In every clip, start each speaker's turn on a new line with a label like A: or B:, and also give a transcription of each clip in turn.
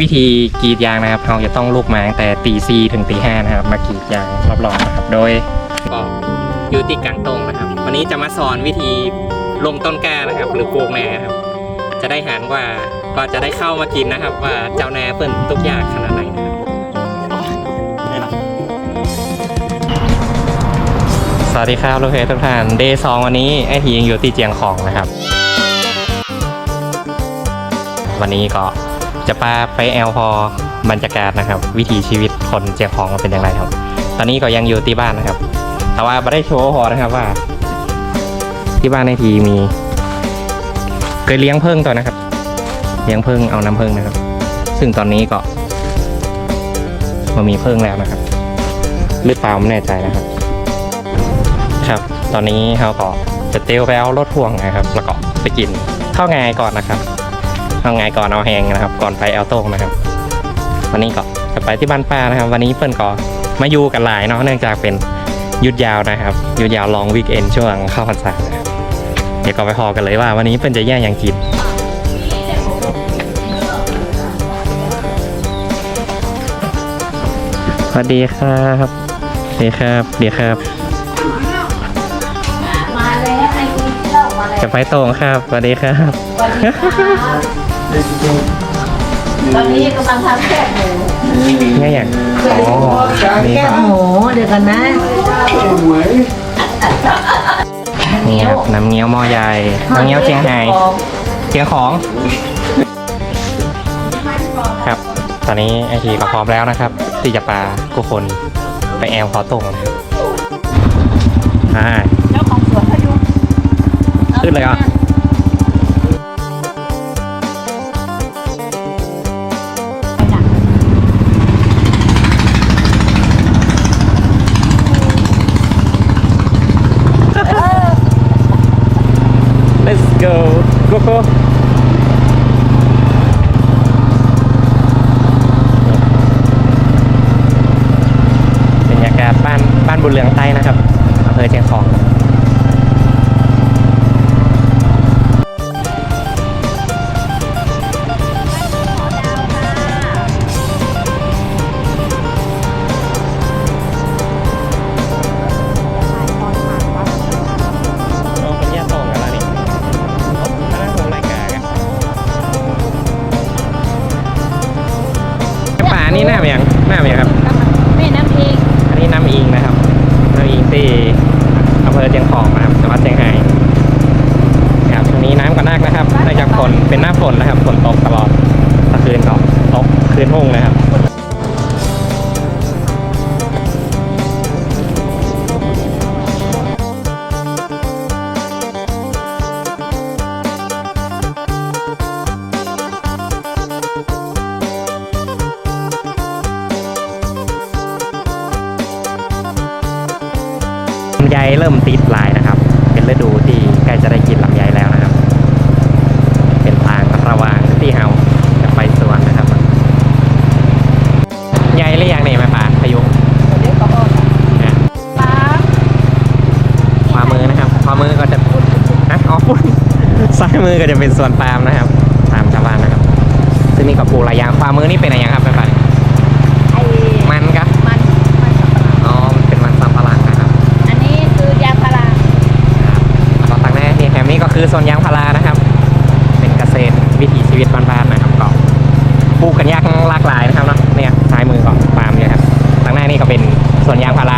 A: วิธีกรีดยางนะครับเราจะต้องลุกมาตั้งแต่ตีสี่ถึงตีห้านะครับ มากรีดยางรอบๆนะครับ โดยก็อยู่ที่กลางตรงนะครับ วันนี้จะมาสอนวิธีลงต้นกล้านะครับ หรือปลูกแหนครับ จะได้หันว่าก็จะได้เข้ามากินนะครับ ว่าเจ้าแหนเปิ้นตุกยากขนาดไหนนะครับสวัสดีครับลูกเพจทุกท่านเดย์สองวันนี้ไอทียังอยู่ที่เจียงของนะครับ วันนี้ก็ จะพาไปแอลพอบรรยากาศนะครับ วิถีชีวิตคนเจียงของมันเป็นอย่างไรครับ ตอนนี้ก็ยังอยู่ที่บ้านนะครับ แต่ว่าไม่ได้โชว์พอนะครับว่า ที่บ้านในทีมี เคยเลี้ยงเพิ่งตัวนะครับ เลี้ยงเพิ่งเอาน้ำเพิ่งนะครับ ซึ่งตอนนี้ก็มันมีเพิ่งแล้วนะครับหรือเปล่าไม่แน่ใจนะครับ ครับ ตอนนี้เขาก็จะเตียวไปเอารถพ่วงนะครับ แล้วก็ไปกินข้าวงายก่อนนะครับ เอาไงก่อนเอาแหงนะครับ ก่อนไปเอาโต้งนะครับ วันนี้ก็จะไปที่บ้านป้านะครับ วันนี้เปิ้นก็มาอยู่กันหลายเนาะเนื่องจากเป็นหยุดยาวนะครับหยุดยาวลองวีคเอนช่วงเข้าพรรษานะครับเดี๋ยวก็ไปพอกันเลยว่า วันนี้เปิ้นจะแย่งอย่างกินสวัสดีครับสวัสดีครับสวัสดีครับ
B: มาแล้วไอ้คุณเล่ามาแล้ว
A: จะไปโต้งครับสวัสดีครับ
B: สวัสดีค่ะ ตอนนี้กำลังทำแคบหมู
A: เนี่ยอย่างอ๋อนี่
B: แค
A: ครับบ
B: หมูเดี๋ยวกันนะ
A: นี่ครับน้ำเงี้ยวหม้อใหญ่น้ำเงี้ยวเชียงไฮ้เชียงของ ครับ ตอนนี้ไอทีก็พร้อมแล้วนะครับ ที่จะพาทุกคนไปแอลพอตรงนะครับอ่า
B: เจ้าของสวนพยุง
A: ขึ้นเลยอะ นี่หน้าเมียงหน้าเมียงครับ
B: แม่น้ำเอง
A: อันนี้น้ำอิงนะครับน้ำอิงที่อำเภอเชียงของนะครับจังหวัดเชียงรายครับช่วงนี้น้ำก็นักนะครับเนื่องจากฝนเป็นหน้าฝนนะครับฝนตกตลอดตะคืนก็ตกคืนหุ่งนะครับ เริ่มติดลาย วิถีชีวิตบ้านๆนะครับก็ปลูกกันยากหลากหลายนะครับเนาะเนี่ยซ้ายมือก็ปาล์มเนี่ยครับตั้งหน้านี่ก็เป็นสวนยางพารา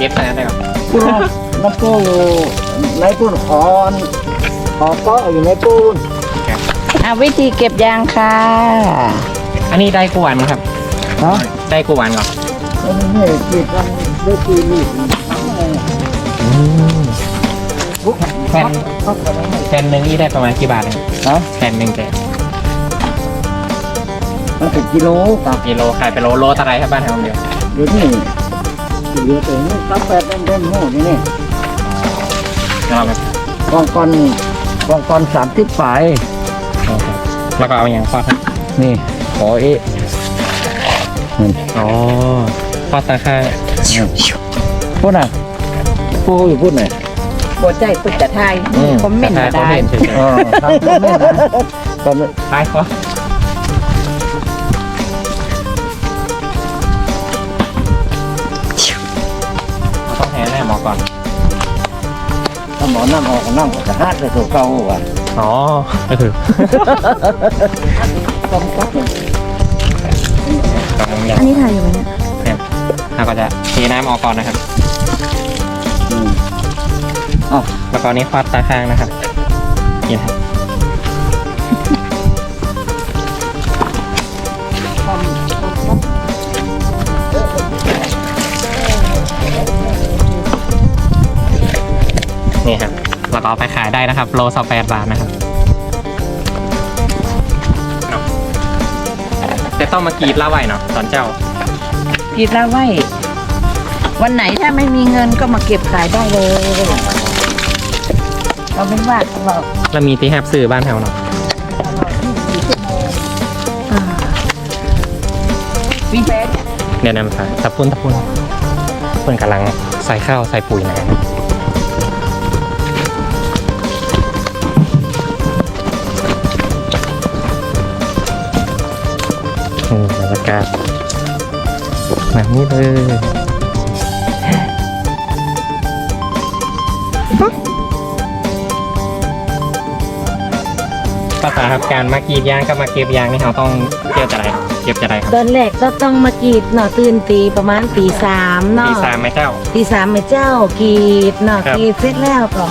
A: ผมขอลองเก็บหน่อยได้ก่อน
C: nó cô lấy con hòn họ có ở ในปูน
B: อะวิธีเก็บยางค่ะ
A: อันนี้ได้กูวันครับ
C: ฮะ
A: ได้กูวันก่อน
C: แล้วนี่ติดกันด้วยปีนี่
A: แผ่นแผ่นหนึ่งนี่ได้ประมาณกี่บาทเอง
C: ฮะ
A: แผ่นหนึ่งแต่
C: มันเป็นกิโลกับ
A: กิโลขายไปโลโลเท่าไรครับบ้านแถวเดียว
C: เดี๋ยวนี้ เหลือแต่นี่ตั้งแปดเด่นๆโหนี่นี่
A: เดี๋ยวเราไป
C: กองกอนกองกอนสามสิบปลาย
A: แล้วก็เอาอย่างฟอดครับ
C: นี่ขอเอ๊ะนี่
A: อ๋อฟอดตาค่า
C: พูดน่ะพูดอยู่พูดหน่อย
B: บทใจปึกแต่ไทย
C: อืม
B: ผมเม่น
A: ตา
B: มา
A: ค่า
B: ได้
A: เห็นเฉย
C: เออทางพ่อแม่นะตอนนี้
A: ๆท้ายฟอ ดต้องแห่แน่หมอก่อน
C: ถ้าหมอนั่งออกนั่งออกจะฮัดเลยตัวเก่าว่ะ
A: อ๋อก็คือ
C: ต้องต้อง
A: กำลังยัง
B: อันนี้ถ่ายอยู่ไหมเนี่ย
A: เนี่ยเราก็จะเทน้ำออกก่อนนะครับ
C: อืม
A: แล้วก็อันนี้ควาดตาข้างนะครับนี่นะครับ นี่ครับแล้วก็เอาไปขายได้นะครับ โลสแปดบาทนะครับเนาะแต่ต้องมากรีดละไว้เนาะตอนเจ้า
B: กินแล้วไว้ วันไหนถ้าไม่มีเงินก็มาเก็บขายได้เลยเราเป็นว่าตลอด
A: แล้วมีที่แฮบซื้อบ้านแถวเนาะ
B: ตลอด24ชั่วโมงอ่าวีเฟส
A: เดี๋ยวนำสายตะพุ่นตะพุ่นเพื่อนกำลังใส่ข้าวใส่ปุ๋ยนะครับ กาศแบบนี้เลยภาษาครับการมากรีดยางกับมาเก็บยางนี่เราต้องเก็บจะไรเก็บจะไรครับ
D: ตอนแรกก็ต้องมากรีดเนาะตื่นตีประมาณตีสามเนาะ
A: ตีสามไหมเจ้า
D: ตีสามแม่เจ้ากรีดเนาะ
A: ครับ
D: กรีดเสร็จแล้วก็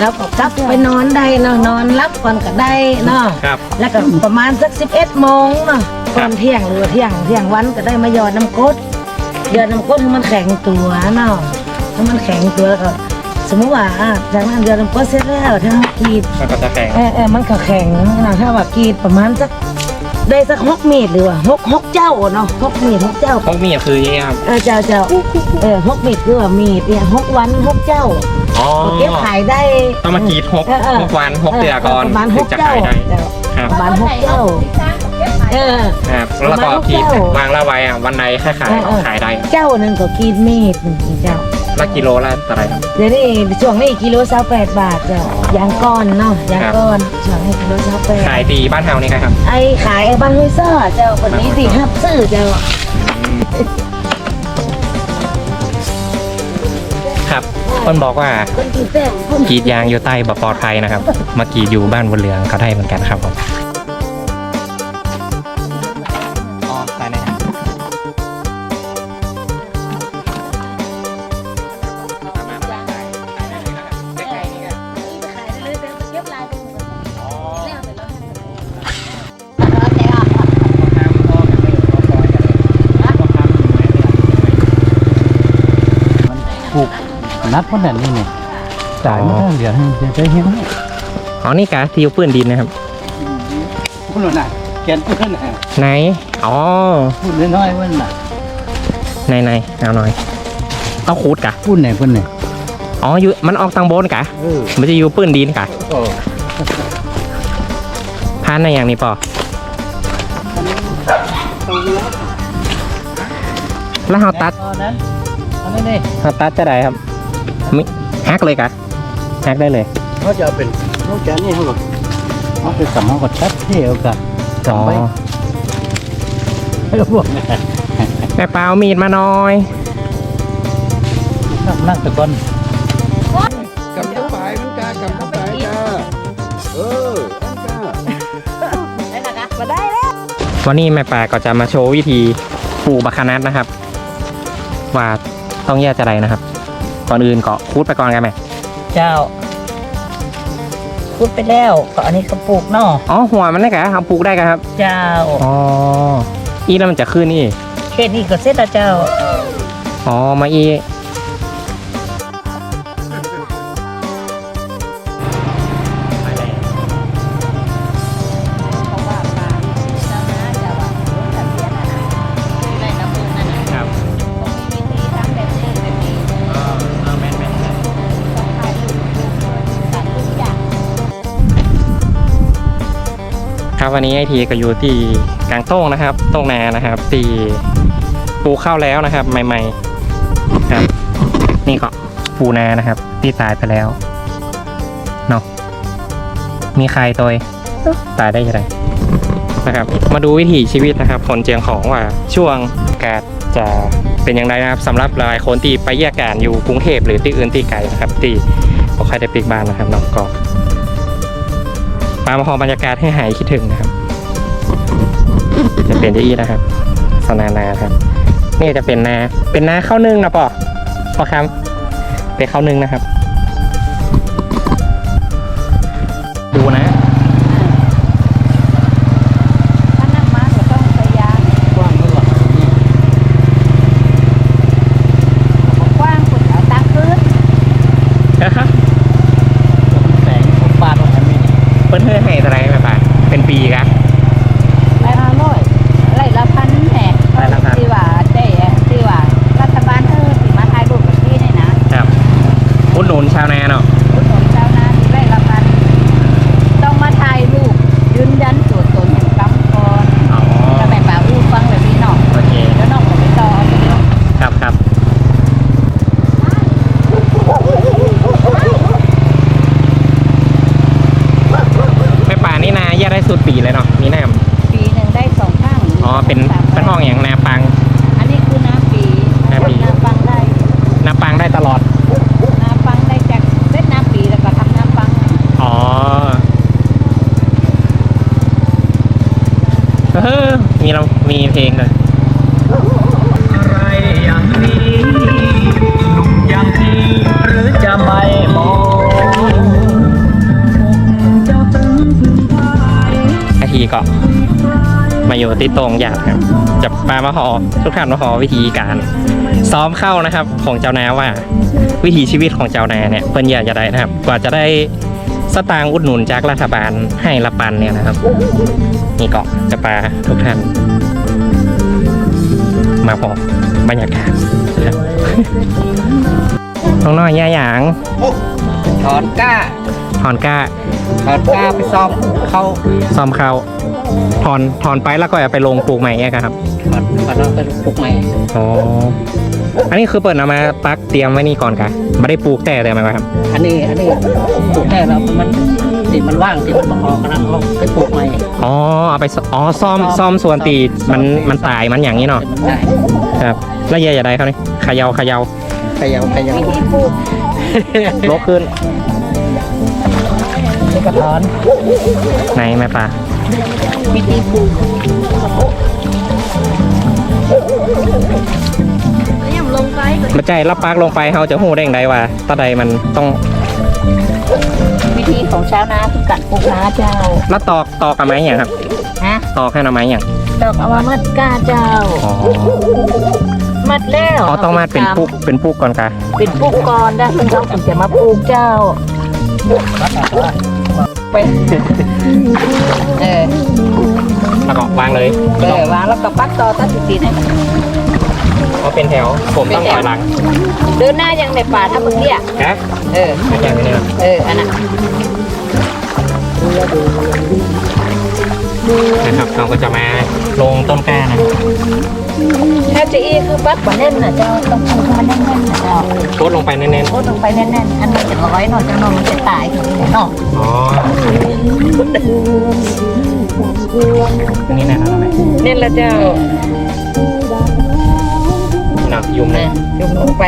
D: แล้วก็กลับไปนอนได้เนาะนอนรับก่อนก็ได้เนาะ
A: ครับ
D: แล้วก็ประมาณสักสิบเอ็ดโมงเนาะ
A: ครั
D: ก่อบนเที่ยงหรือว่าเที่ยงเที่ยงวันก็ได้มาหยอดน้ำกรดหยอดน้ำกรดให้มันแข็งตัวเนาะให้มันแข็งตัวแล้วก็สมมติว่าอะจากนั้นหยอดน้ำกรดเสร็จแล้วถ้ากรีด
A: มันก็จะแข็ง
D: เออเออมันก็แข็งนะถ้าว่ากรีดประมาณสักได้สักหกเมตรหรือว่าหกหกเจ้าเนาะหกเมตรหกเจ้า
A: พวกมีดคือยังไงครับ
D: เออเจ้าเจ้าเออหกเมตรคือว่ามีดเนี่ยหกวันหกเจ้า
A: อ๋อ
D: เก็บขายได้
A: ต้องมากรีดหก
D: เออเออ
A: หกวันหกเดือนก่อน
D: ประมาณห
A: ถึง
D: ก
A: จะ
D: เจ้า
A: ขายได้
D: เจ้า
A: ครับ
D: ประมาณหกเจ้า เออ
A: ครับแล้วก็
D: ประมาณหก
A: กรีด
D: เจ้า
A: วางละไว้อะวันไหนค่าขาย
D: เออเออ
A: ขายได้
D: เจ้าหนึ่งก็กินเมตรหนึ่งเจ้า
A: ละกิโลละเท่าไหรครับ
D: เดี๋ยวนี้ช่วงนี้กิโลสาวแปดบาทเจ้ายางก้อนเนาะยางก้อนช่วงนี้กิโลสาวแปด
A: ขายดีบ้านเฮานี่ครับ
D: ไอ้ขายไอ้บ้านห้วยซ่อเจ้าคนนี้สิฮับซื้อเจ้า
A: ครับคนบอกว่า
D: คนกินแป้งคน
A: กรีดยางอยู่ใต้บ่ปลอดภัยนะครับ มากรีดอยู่บ้านบนเรืองก็ได้เหมือนกันครับผม นั
D: ด
C: คนนั้นนี่เนี่ยจ่ายมาทั้งเดือนจะได้เห็น
A: อ๋อนี่กะที่อยู่ปืนดินนะครับ
C: พูดน่ะเขียนพูดน่ะ
A: ไหนอ๋อ
C: พูดน้อยๆมันน่ะ
A: ในในเอาหน่อยเอาคูดกะ
C: พูดไหนพูดไหน
A: อ๋ออยู่มันออกทางบนกะ
C: เออ
A: มันจะอยู่ปืนดินกะ
C: โอ้
A: พานในอย่างนี้ปอแล้วเราตัด
C: ตอนนั้นอันนี้นี่
A: เราตัดจะได้ครับ มิฮักเลยกะฮักได้เลย
C: เขาจะเอาเป็นลูกแกนี่เขาบอกเขาเป็นสำเขาก็ตัดเที่ยวกัน
A: อ๋อ
C: จำไว้ให้พวกนี้
A: แม่เปล่ามีดมาหน่อย
C: นั่งนั่งตะกอน
E: cầm cái phải bánh ca cầm cái phải ca ừ bánh ca
B: ได้ละคะมาได้แล้ว
A: วันนี้แม่ป่าก็จะมาโชว์วิธีปลูกบัคคานัดนะครับ ว่าต้องแยกจะไรนะครับ ก่อนอื่นก็คูดไปก่อนกันไหม
D: เจ้าพูดไปแล้วก็อันนี้ก็ปลูกเนาะ
A: อ๋อหัวมันได้กะทำปลูกได้กะครับ
D: เจ้า
A: อ๋ออีแล้วมันจะขึ้นนี่
D: แค่นี้ก็เสร็จแล้วเจ้า
A: อ๋อมาอี
B: ครับวันนี้
A: ไอทีก็อยู่ที่กลางโต้งนะครับ โต้งนานะครับที่ปูข้าวแล้วนะครับ ใหม่ๆครับ นี่ก็ปูนานะครับที่ตายไปแล้วเนาะมีใครตัวตายได้ยังไงนะครับ มาดูวิถีชีวิตนะครับคนเจียงของว่าช่วงกาดจะเป็นอย่างไรนะครับสำหรับหลายคนที่ไปแยกการอยู่กรุงเทพหรือที่อื่นที่ไกลนะครับ ที่บ่ใครได้ปิกบ้านนะครับเนาะก็ ปามาพอบรรยากาศให้หายคิดถึงนะครับ จะเปลี่ยนจะอีนะครับ สนานาครับ นี่จะเป็นนา เป็นนาข้าวนึ่งนะปอพอครับ เป็นข้าวนึ่งนะครับ
B: อาทีก็มาอ
A: ยู่
B: ที่
C: ต
A: รงหยาดครับ จะมามาหอทุกท่านมาหอวิธีการ ซ้อมเข้านะครับของเจ้านาว่า วิถีชีวิตของเจ้านาเนี่ยเพิ่นอยากจะได้นะครับ กว่าจะได้สตางค์อุดหนุนจากรัฐบาลให้ละปันเนี่ยนะครับ นี่ก็จะปาทุกท่าน มาพบบรรยากาศน้องน้อยย่าหยาง
C: ถอนก้า
A: ถอนก้า
C: ถอนก้าไปซ่อมเข้า
A: ซ่อมเข้าถอนถอนไปแล้วก็เอาไปลงปลูกใหม่เนี่ยครับ
C: ถอนถอนเอาไปปลูกใหม่
A: อ๋ออันนี้คือเปิดเอามาปักเตรียมไว้นี่ก่อนกะไม่ได้ปลูกแต่เลยไหมครับ
C: อันนี้อันนี้ปลูกได้แล้วมันติมันว่างติมันออกกันแล้วเอาไปปลูกใหม่
A: อ๋อเอาไปซอ๋อซ่อมซ่อมส่วนตีมันมันตายมันอย่างนี้เนาะ
C: มันได้
A: ครับแล้วเยอะอย่าได้เขานี่เขยาเขยา
C: ขยาวขยาว
B: วิธีปลูก
A: ลกขึ้น
C: กระถอน
A: ไหนแม่ปลา
B: วิธีปลูกแล้วยังลงไปก็
A: มาใจรับปักลงไปเขาจะหูได้อย่างไรว่าตาใดมันต้อง
B: วิธีของชาวนาคือการปลูกนาเจ้า
A: แล้วตอกตอกกับไม้อย่างครับ
B: ฮะ
A: ตอกให้หน่อไม้อย่าง
B: ตอกเอามามัดกาเจ้า
A: อ๋อ
B: มัดแล้ว
A: อ๋อต้องมาเป็นปุกเป็นปุกก่อนกะ
B: เป็นปุกก่อนได้เพิ่นเขาถึงจะมาปลูกเจ้า ไปเออ
A: แล้วก็วางเลย
B: เออวางแล้วก็ปักต่อตัดติดๆให้
A: เพราะเป็นแถว ผมต้องถอยหลัง
B: เดินหน้ายังในป่าถ้าเมื่อกี้อะ
A: นะ
B: เออ
A: เป็นอย่างนี้นะ
B: เอออันนั้น
A: นะครับเราก็จะมาลงต้นกล้านะ
B: ถ้าจะอีคือปักบ่แน่นน่ะเจ้าต้องปลูกให้มันแน่นๆน่ะเจ้า
A: โคตรลงไปเน้น
B: โคตรลงไปแน่นๆ อันนี้จะร้อยหน่อยเจ้าน้องมันจะตายถึงนี้เนาะ
A: ๆอ๋ออันนี้นะครับ
B: เน่นละเจ้า
A: หนักยุ่มเล
B: เนี่ย
A: ย
B: ยกลงไป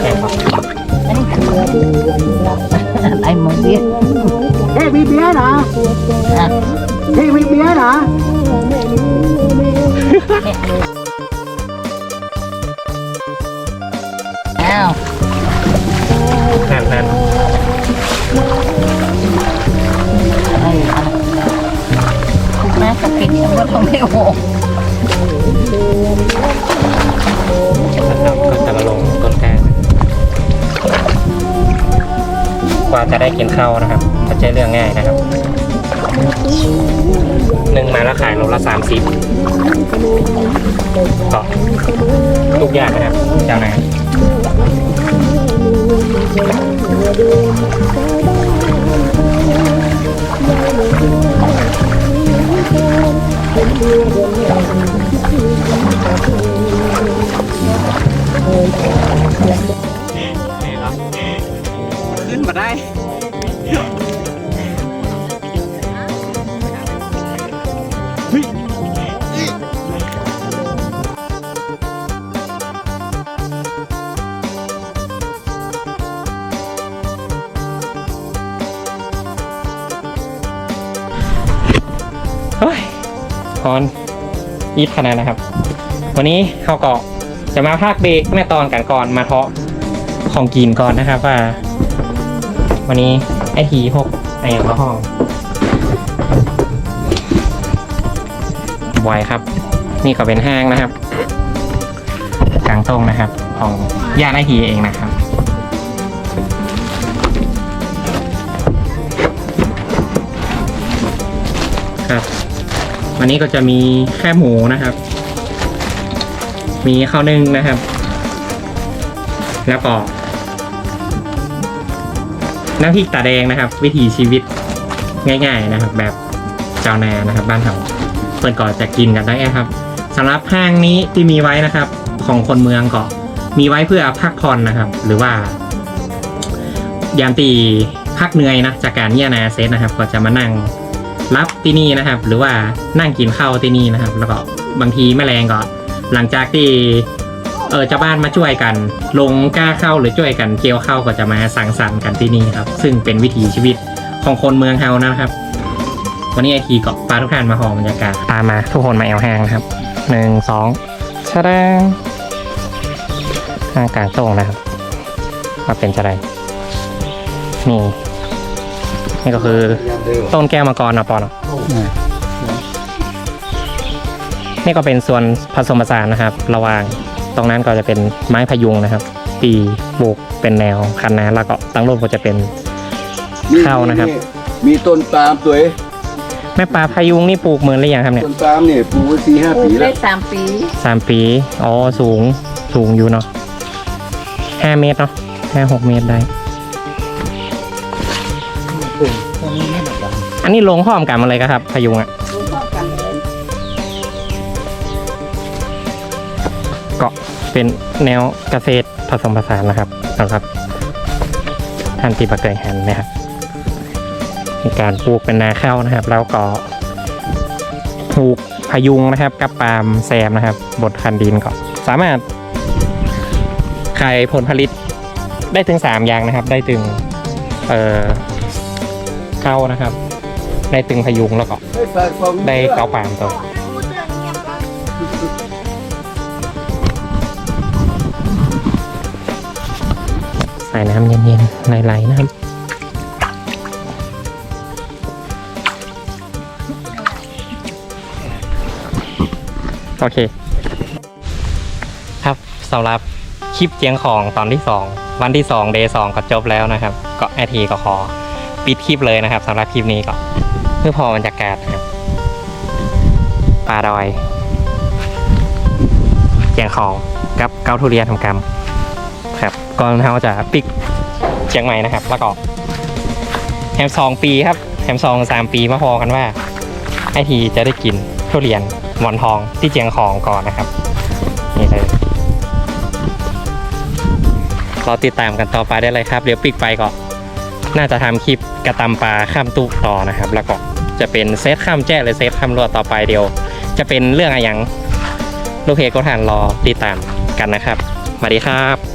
A: แข็งครับ
B: อันนี้กันไอ้มือเบี้ย
C: เฮ้ยมีเบียร์นะ
B: อะ
C: เฮ้ยมีเบียร์นะ
B: อ้าว
A: นั่นนั่น
B: เออเอาถูกไหมกับปิดฉันก็ต้องไม่โอ้
A: ว่าจะได้กินข้าวนะครับไม่ใช่เรื่องง่ายนะครับหนึ่งมาแล้วขายโลละสามสิบก็ทุกอย่างนะครับเจ้านายขึ้นมาได้เฮ้ยพอนอีทขนาดนะครับ วันนี้เขาก็จะมาภาคเบรกแม่ตอนกันก่อนมาเทาะของกินก่อนนะครับว่า วันนี้ไอทีพกไอ้ละห้องบอยครับ นี่ก็เป็นห้างนะครับกลางตรงนะครับ ของย่านไอทีเองนะครับครับ วันนี้ก็จะมีแค่หมูนะครับ มีข้าวนึ่งนะครับ แล้วก็ น้ำพริกตาแดงนะครับ วิถีชีวิตง่าย ๆนะครับ แบบชาวนานะครับ บ้านเราเปิดก่อจะกินกันได้ครับสำหรับห้างนี้ที่มีไว้นะครับ ของคนเมืองก็มีไว้เพื่อพักผ่อนนะครับ หรือว่ายามตีพักเหนื่อยนะจากการเยี่ยนาเซตนะครับ ก็จะมานั่งรับที่นี่นะครับ หรือว่านั่งกินข้าวที่นี่นะครับ แล้วก็บางทีแม่แรงก็หลังจากที่ ออเจ้าบ้านมาช่วยกัน ลงกล้าเข้าหรือช่วยกันเกี่ยวเข้าก็จะมาสังสรรค์กันที่นี่ครับ ซึ่งเป็นวิถีชีวิตของคนเมืองเฮานะครับ วันนี้ไอทีก็พาทุกท่านมาหอบรรยากาศตามมาทุกคนมาแอลห้างนะครับหนึ่งสองชะดงห้างกลางโต้งนะครับมาเป็นจะไรนี่นี่ก็คือต้นแก้วมังกรนะปอนเนาะนี่ก็เป็นส่วนผสมผสานนะครับ ระหว่าง ตรงนั้นก็จะเป็นไม้พยุงนะครับตีปลูกเป็นแนวคันนาแล้วก็ตั้งรูปก็จะเป็นข้าวนะครับ
E: มีต้นปาล์มตัวเอง
A: แม่ปลาพยุงนี่ปลูกเหมือนหรือยังครับเนี่ย
E: ต้นปาล์มเนี่ยปลูกไว้สี่ห้า
B: ปลู
E: ปี
B: ก
E: แล้
B: ได้
E: ว
B: สามปี
A: สามปีอ๋อสูงสูงอยู่เนาะห้าเมตรเนาะห้าหกเมตรได้ อันนี้ลงพร้อมกันอะไรกันครับพยุงอะ่
B: เป็
A: นแนวเกษตรผสมผสานนะครับสำหรับท่านที่ประเกยหันนะครับมีการปลูกเป็นนาข้าวนะครับ แล้วก็ปลูกพยุงนะครับ กับปาล์มแซมนะครับบดคันดินก็สามารถขายผลผลิตได้ถึงสามอย่างนะครับ ได้ถึงเอ่อข้าวนะครับ ได้ถึงพยุงแล้วก็ได้เกาปาล์มตัว สาน้ำเย็นๆไหลๆนะครับโอเค ครับสำหรับคลิปเจียงของตอนที่ 2 วันที่ 2 เดย์สก็จบแล้วนะครับ ก็ไอทีก็ขอปิดคลิปเลยนะครับสำหรับคลิปนี้ก็เพื่อพอบรรยากาศครับปลาดอย เจียงของกับเกาทุเรียนทำกรรม ครับก่อนเราจะปิกเชียงใหม่นะครับแล้วก็แฮมซองปีครับแฮมซองสามปีมาพอกันว่าไอทีจะได้กินทุเรียนหมอนทองที่เจียงของก่อนนะครับนี่เลยเรอติดตามกันต่อไปได้เลยครับ เดี๋ยวปิกไปก็น่าจะทำคลิปกระตำปลาข้ามตุกต่อนะครับ แล้วก็จะเป็นเซตข้ามแจ้หรือเซตข้ามรวดต่อไปเดียว จะเป็นเรื่องอะไรย่างลูกเพจก็ทานรอติดตามกันนะครับสวัสดีครับ